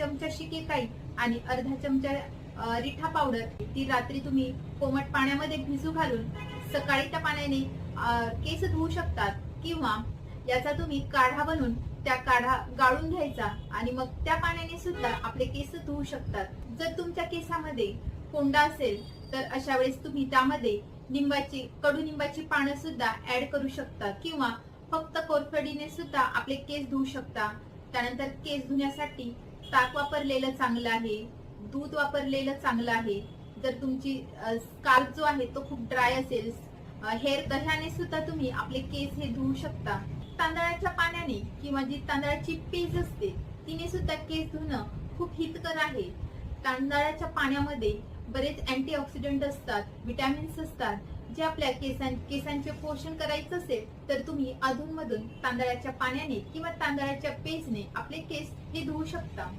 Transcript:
चमचा शिकेकाई आणि अर्धा चमचा रिठा पावडर ती रात्री तुम्ही कोमट पाण्यामध्ये भिजू घालून सकाळी त्या पाण्याने केस धुवू शकतात किंवा याचा तुम्ही काढा बनवून त्या काढा गाळून घ्यायचा आणि मग त्या पाण्याने सुद्धा आपले केस धुवू शकतात. जर तुमच्या केसामध्ये कोंडा असेल तर अशा वेळेस तुम्ही त्यामध्ये लिंबाची कडुनिंबाची पानं सुद्धा ऍड करू शकता किंवा फक्त कोरफडीने सुद्धा आपले केस धुवू शकता. त्यानंतर केस धुण्यासाठी ताक वापरलेलं चांगलं आहे दूध वापरलेलं चांगलं आहे. जर तुमची स्काल्प जो आहे तो खूप ड्राय असेल हेअर दह्याने सुद्धा तुम्ही आपले केस हे धुवू शकता. तांदळाच्या पाण्याने किंवा जी तांदळाची पेज असते तिने सुद्धा केस धुणं खूप हितकर आहे. तांदळाच्या पाण्यामध्ये बरेच अँटीऑक्सिडंट असतात विटॅमिन्स असतात जे आपल्या केसां केसांचे पोषण करायचं असेल तर तुम्ही अधूनमधून तांदळाच्या पाण्याने किंवा तांदळाच्या पेजने आपले केस हे धुवू शकता.